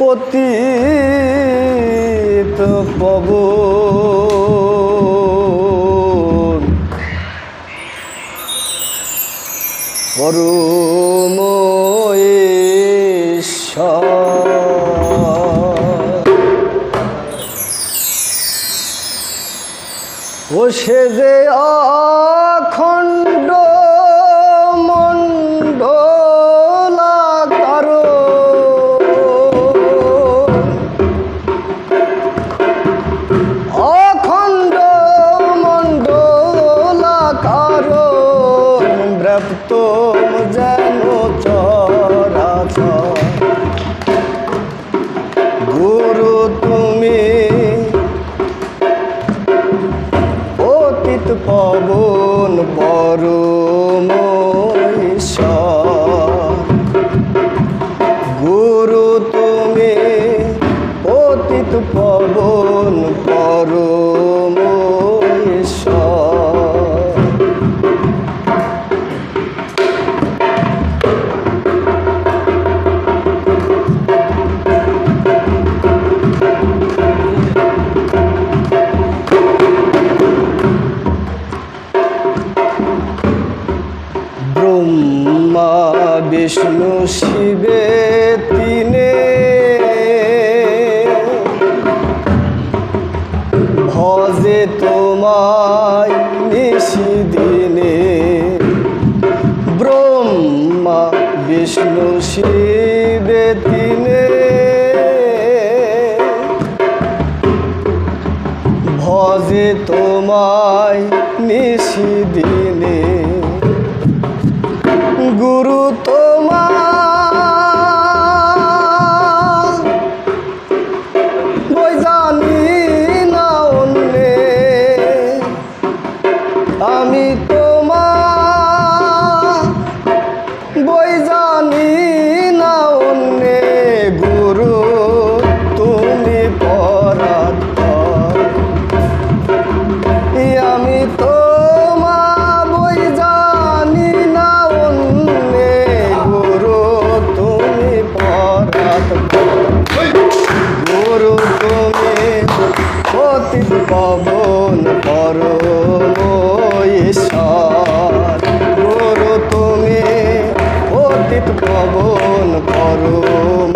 পতি তো পরমেশ্বর ও সে যে আ পবন ঈশ্বর। গুরু তুমি অতীত পবন বিষ্ণু শিবে তিনে। ভজে তোমায় নিশিদিনে ব্রহ্মা বিষ্ণু শিবে তিনে। ভজে তোমায় নিশিদিনে গুরু বই জানি না অন্যে। আমি তোমার পবন পরম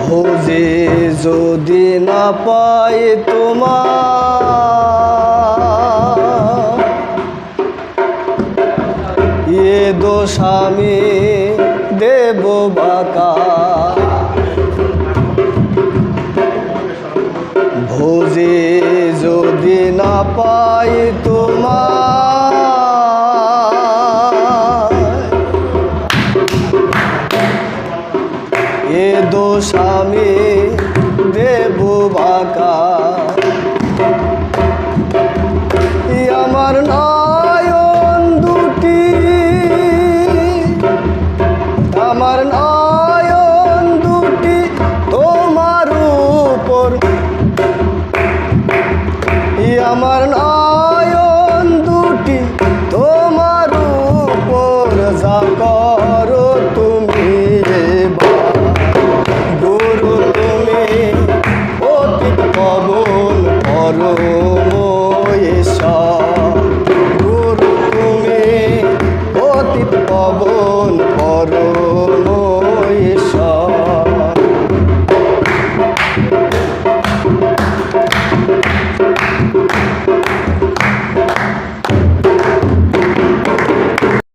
ভোজে যদি না পাই তোমার এ দোষ আমি দেব বাকা। পাই তোমার। এ দোষ আমি দেব বাঁকা। আমার নয়ন দুটি। আমার নয়